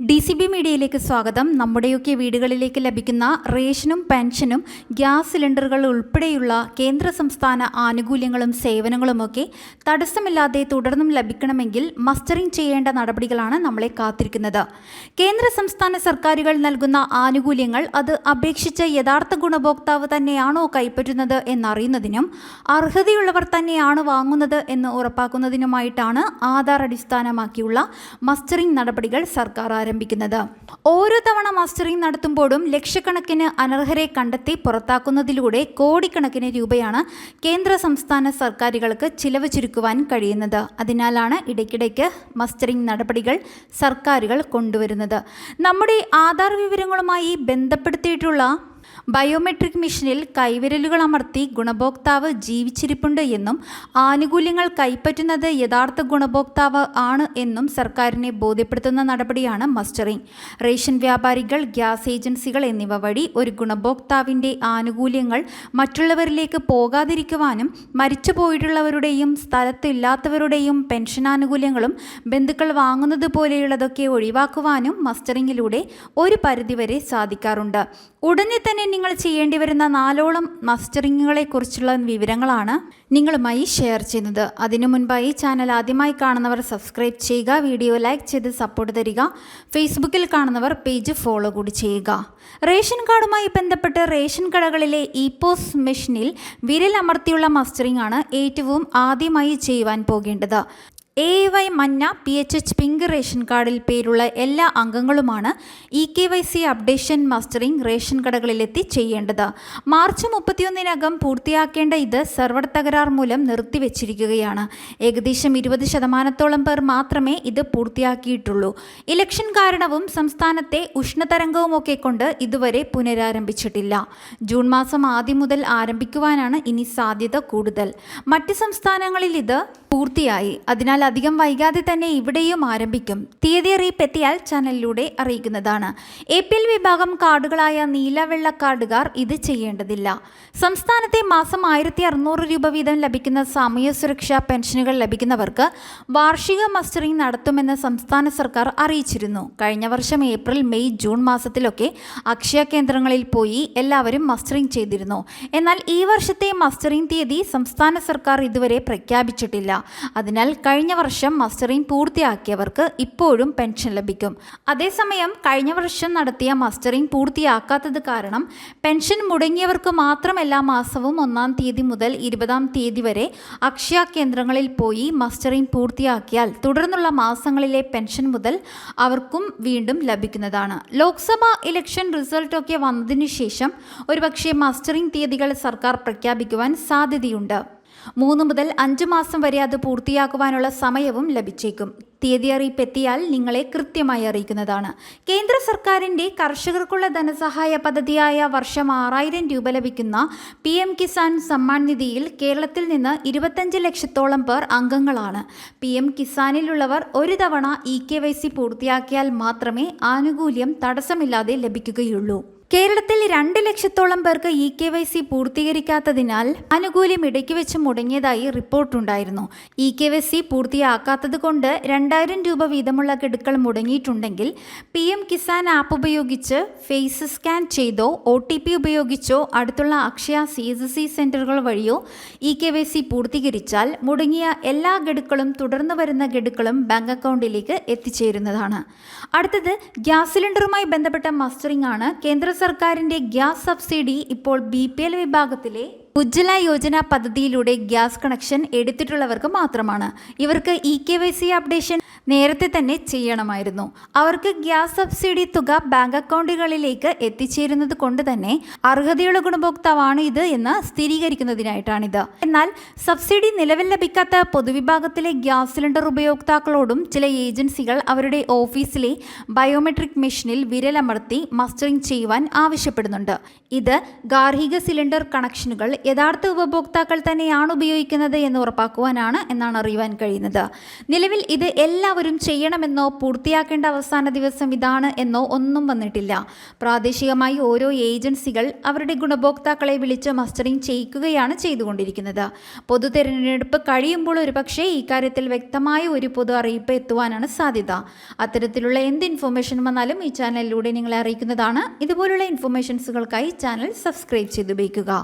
D C B മീഡിയയിലേക്ക് സ്വാഗതം. നമ്മുടെയൊക്കെ വീടുകളിലേക്ക് ലഭിക്കുന്ന റേഷനും പെൻഷനും ഗ്യാസ് സിലിണ്ടറുകൾ ഉൾപ്പെടെയുള്ള കേന്ദ്ര സംസ്ഥാന ആനുകൂല്യങ്ങളും സേവനങ്ങളുമൊക്കെ തടസ്സമില്ലാതെ തുടർന്നും ലഭിക്കണമെങ്കിൽ മസ്റ്ററിംഗ് ചെയ്യേണ്ട നടപടികളാണ് നമ്മളെ കാത്തിരിക്കുന്നത്. കേന്ദ്ര സംസ്ഥാന സർക്കാരുകൾ നൽകുന്ന ആനുകൂല്യങ്ങൾ അത് അപേക്ഷിച്ച യഥാർത്ഥ ഗുണഭോക്താവ് തന്നെയാണോ കൈപ്പറ്റുന്നത് എന്നറിയുന്നതിനും അർഹതയുള്ളവർ തന്നെയാണ് വാങ്ങുന്നത് എന്ന് ഉറപ്പാക്കുന്നതിനുമായിട്ടാണ് ആധാർ അടിസ്ഥാനമാക്കിയുള്ള മസ്റ്ററിംഗ് നടപടികൾ സർക്കാർ ആരംഭിക്കുന്നത്. ഓരോ തവണ മാസ്റ്ററിംഗ് നടത്തുമ്പോഴും ലക്ഷക്കണക്കിന് അനർഹരെ കണ്ടെത്തി പുറത്താക്കുന്നതിലൂടെ കോടിക്കണക്കിന് രൂപയാണ് കേന്ദ്ര സംസ്ഥാന സർക്കാരുകൾക്ക് ചിലവ് ചുരുക്കുവാൻ കഴിയുന്നത്. അതിനാലാണ് ഇടയ്ക്കിടയ്ക്ക് മസ്റ്ററിംഗ് നടപടികൾ സർക്കാരുകൾ കൊണ്ടുവരുന്നത്. നമ്മുടെ ആധാർ വിവരങ്ങളുമായി ബന്ധപ്പെടുത്തിയിട്ടുള്ള ബയോമെട്രിക് മെഷീനിൽ കൈവിരലുകൾ അമർത്തി ഗുണഭോക്താവ് ജീവിച്ചിരിപ്പുണ്ട് എന്നും ആനുകൂല്യങ്ങൾ കൈപ്പറ്റുന്നത് യഥാർത്ഥ ഗുണഭോക്താവ് ആണ് എന്നും സർക്കാരിനെ ബോധ്യപ്പെടുത്തുന്ന നടപടിയാണ് മസ്റ്ററിംഗ്. റേഷൻ വ്യാപാരികൾ ഗ്യാസ് ഏജൻസികൾ എന്നിവ വഴി ഒരു ഗുണഭോക്താവിന്റെ ആനുകൂല്യങ്ങൾ മറ്റുള്ളവരിലേക്ക് പോകാതിരിക്കുവാനും മരിച്ചുപോയിട്ടുള്ളവരുടെയും സ്ഥലത്തില്ലാത്തവരുടെയും പെൻഷൻ ആനുകൂല്യങ്ങളും ബന്ധുക്കൾ വാങ്ങുന്നത് പോലെയുള്ളതൊക്കെ ഒഴിവാക്കുവാനും മസ്റ്ററിങ്ങിലൂടെ ഒരു പരിധിവരെ സാധിക്കാറുണ്ട്. ഉടനെ തന്നെ നിങ്ങൾ ചെയ്യേണ്ടി വരുന്ന നാലോളം മസ്റ്ററിങ്ങുകളെ കുറിച്ചുള്ള വിവരങ്ങളാണ് നിങ്ങളുമായി ഷെയർ ചെയ്യുന്നത്. അതിനു മുൻപായി ചാനൽ ആദ്യമായി കാണുന്നവർ സബ്സ്ക്രൈബ് ചെയ്യുക വീഡിയോ ലൈക്ക് ചെയ്ത് സപ്പോർട്ട് തരിക ഫേസ്ബുക്കിൽ കാണുന്നവർ പേജ് ഫോളോ കൂടി ചെയ്യുക. റേഷൻ കാർഡുമായി ബന്ധപ്പെട്ട് റേഷൻ കടകളിലെ ഇ പോസ് മെഷീനിൽ വിരലമർത്തിയുള്ള മസ്റ്ററിംഗ് ആണ് ഏറ്റവും ആദ്യമായി ചെയ്യുവാൻ പോകേണ്ടത്. എ വൈ മഞ്ഞ P H H pink ration കാർഡിൽ പേരുള്ള എല്ലാ അംഗങ്ങളുമാണ് E K Y C updation mustering ration കടകളിലെത്തി ചെയ്യേണ്ടത്. മാർച്ച് മുപ്പത്തിയൊന്നിനകം പൂർത്തിയാക്കേണ്ട ഇത് സെർവർ തകരാർ മൂലം നിർത്തിവെച്ചിരിക്കുകയാണ്. ഏകദേശം ഇരുപത് ശതമാനത്തോളം പേർ മാത്രമേ ഇത് പൂർത്തിയാക്കിയിട്ടുള്ളൂ. ഇലക്ഷൻ കാരണവും സംസ്ഥാനത്തെ ഉഷ്ണതരംഗവുമൊക്കെ കൊണ്ട് ഇതുവരെ പുനരാരംഭിച്ചിട്ടില്ല. ജൂൺ മാസം ആദ്യം മുതൽ ആരംഭിക്കുവാനാണ് ഇനി സാധ്യത കൂടുതൽ. മറ്റ് സംസ്ഥാനങ്ങളിൽ ഇത് പൂർത്തിയായി. അതിനാൽ അധികം വൈകാതെ തന്നെ ഇവിടെയും ആരംഭിക്കും. തീയതി അറിയിപ്പ് എത്തിയാൽ ചാനലിലൂടെ അറിയിക്കുന്നതാണ്. എ പി എൽ വിഭാഗം കാർഡുകളായ നീലവെള്ള കാർഡുകാർ ഇത് ചെയ്യേണ്ടതില്ല. സംസ്ഥാനത്തെ മാസം ആയിരത്തി അറുന്നൂറ് രൂപ വീതം ലഭിക്കുന്ന സാമൂഹ്യ സുരക്ഷാ പെൻഷനുകൾ ലഭിക്കുന്നവർക്ക് വാർഷിക മസ്റ്ററിംഗ് നടത്തുമെന്ന് സംസ്ഥാന സർക്കാർ അറിയിച്ചിരുന്നു. കഴിഞ്ഞ വർഷം ഏപ്രിൽ മെയ് ജൂൺ മാസത്തിലൊക്കെ അക്ഷയ കേന്ദ്രങ്ങളിൽ പോയി എല്ലാവരും മസ്റ്ററിംഗ് ചെയ്തിരുന്നു. എന്നാൽ ഈ വർഷത്തെ മസ്റ്ററിംഗ് തീയതി സംസ്ഥാന സർക്കാർ ഇതുവരെ പ്രഖ്യാപിച്ചിട്ടില്ല. അതിനാൽ കഴിഞ്ഞ വർഷം മസ്റ്ററിംഗ് പൂർത്തിയാക്കിയവർക്ക് ഇപ്പോഴും പെൻഷൻ ലഭിക്കും. അതേസമയം കഴിഞ്ഞ വർഷം നടത്തിയ മസ്റ്ററിംഗ് പൂർത്തിയാക്കാത്തത് കാരണം പെൻഷൻ മുടങ്ങിയവർക്ക് മാത്രം എല്ലാ മാസവും ഒന്നാം തീയതി മുതൽ ഇരുപതാം തീയതി വരെ അക്ഷയ കേന്ദ്രങ്ങളിൽ പോയി മസ്റ്ററിംഗ് പൂർത്തിയാക്കിയാൽ തുടർന്നുള്ള മാസങ്ങളിലെ പെൻഷൻ മുതൽ അവർക്കും വീണ്ടും ലഭിക്കുന്നതാണ്. ലോക്സഭാ ഇലക്ഷൻ റിസൾട്ടൊക്കെ വന്നതിന് ശേഷം ഒരുപക്ഷെ മസ്റ്ററിംഗ് തീയതികൾ സർക്കാർ പ്രഖ്യാപിക്കുവാൻ സാധ്യതയുണ്ട്. മൂന്ന് മുതൽ അഞ്ച് മാസം വരെ അത് പൂർത്തിയാക്കുവാനുള്ള സമയവും ലഭിച്ചേക്കും. തീയതി അറിയിപ്പ് എത്തിയാൽ നിങ്ങളെ കൃത്യമായി അറിയിക്കുന്നതാണ്. കേന്ദ്ര സർക്കാരിന്റെ കർഷകർക്കുള്ള ധനസഹായ പദ്ധതിയായ വർഷം ആറായിരം രൂപ ലഭിക്കുന്ന പി എം കിസാൻ സമ്മാൻ നിധിയിൽ കേരളത്തിൽ നിന്ന് ഇരുപത്തഞ്ച് ലക്ഷത്തോളം പേർ അംഗങ്ങളാണ്. പി എം കിസാനിലുള്ളവർ ഒരു തവണ ഇ കെ വൈ സി പൂർത്തിയാക്കിയാൽ മാത്രമേ ആനുകൂല്യം തടസ്സമില്ലാതെ ലഭിക്കുകയുള്ളൂ. കേരളത്തിൽ രണ്ട് ലക്ഷത്തോളം പേർക്ക് ഇ കെ വൈ സി പൂർത്തീകരിക്കാത്തതിനാൽ ആനുകൂല്യം ഇടയ്ക്ക് വെച്ച് മുടങ്ങിയതായി റിപ്പോർട്ടുണ്ടായിരുന്നു. ഇ കെ വൈ സി പൂർത്തിയാക്കാത്തത് കൊണ്ട് രണ്ടായിരം രൂപ വീതമുള്ള ഗഡുക്കൾ മുടങ്ങിയിട്ടുണ്ടെങ്കിൽ പി എം കിസാൻ ആപ്പ് ഉപയോഗിച്ച് ഫേസ് സ്കാൻ ചെയ്തോ ഒ ടി പി ഉപയോഗിച്ചോ അടുത്തുള്ള അക്ഷയ സി എസ് സി സെന്ററുകൾ വഴിയോ ഇ കെ വൈ സി പൂർത്തീകരിച്ചാൽ മുടങ്ങിയ എല്ലാ ഗഡുക്കളും തുടർന്ന് വരുന്ന ഗഡുക്കളും ബാങ്ക് അക്കൗണ്ടിലേക്ക് എത്തിച്ചേരുന്നതാണ്. അടുത്തത് ഗ്യാസ് സിലിണ്ടറുമായി ബന്ധപ്പെട്ട മസ്റ്ററിംഗ് ആണ് കേന്ദ്ര സർക്കാരിന്റെ ഗ്യാസ് സബ്സിഡി ഇപ്പോൾ ബി പി എൽ വിഭാഗത്തിലെ ഉജ്ജ്വല യോജന പദ്ധതിയിലൂടെ ഗ്യാസ് കണക്ഷൻ എടുത്തിട്ടുള്ളവർക്ക് മാത്രമാണ്. ഇവർക്ക് E K Y C updation നേരത്തെ തന്നെ ചെയ്യണമായിരുന്നു. അവർക്ക് ഗ്യാസ് സബ്സിഡി തുക ബാങ്ക് അക്കൗണ്ടുകളിലേക്ക് എത്തിച്ചേരുന്നത് കൊണ്ട് തന്നെ അർഹതയുള്ള ഗുണഭോക്താവാണ് ഇത് എന്ന് സ്ഥിരീകരിക്കുന്നതിനായിട്ടാണിത്. എന്നാൽ സബ്സിഡി നിലവിൽ ലഭിക്കാത്ത പൊതുവിഭാഗത്തിലെ ഗ്യാസ് സിലിണ്ടർ ഉപയോക്താക്കളോടും ചില ഏജൻസികൾ അവരുടെ ഓഫീസിലെ ബയോമെട്രിക് മെഷീനിൽ വിരലമർത്തി മസ്റ്ററിംഗ് ചെയ്യുവാൻ ആവശ്യപ്പെടുന്നുണ്ട്. ഇത് ഗാർഹിക സിലിണ്ടർ കണക്ഷനുകൾ യഥാർത്ഥ ഉപഭോക്താക്കൾ തന്നെയാണ് ഉപയോഗിക്കുന്നത് എന്ന് ഉറപ്പാക്കുവാനാണ് എന്നാണ് അറിയുവാൻ കഴിയുന്നത്. നിലവിൽ ഇത് എല്ലാ എല്ലാവരും ചെയ്യണമെന്നോ പൂർത്തിയാക്കേണ്ട അവസാന ദിവസം ഇതാണ് എന്നോ ഒന്നും വന്നിട്ടില്ല. പ്രാദേശികമായി ഓരോ ഏജൻസികൾ അവരുടെ ഗുണഭോക്താക്കളെ വിളിച്ച് മസ്റ്ററിംഗ് ചെയ്യിക്കുകയാണ് ചെയ്തുകൊണ്ടിരിക്കുന്നത്. പൊതു തെരഞ്ഞെടുപ്പ് കഴിയുമ്പോൾ ഒരുപക്ഷെ ഇക്കാര്യത്തിൽ വ്യക്തമായ ഒരു പൊതു അറിയിപ്പ് എത്തുവാനാണ് സാധ്യത. അത്തരത്തിലുള്ള എന്ത് ഇൻഫർമേഷൻ വന്നാലും ഈ ചാനലിലൂടെ നിങ്ങളെ അറിയിക്കുന്നതാണ്. ഇതുപോലുള്ള ഇൻഫർമേഷൻസുകൾക്കായി ചാനൽ സബ്സ്ക്രൈബ് ചെയ്ത് ഉപയോഗിക്കുക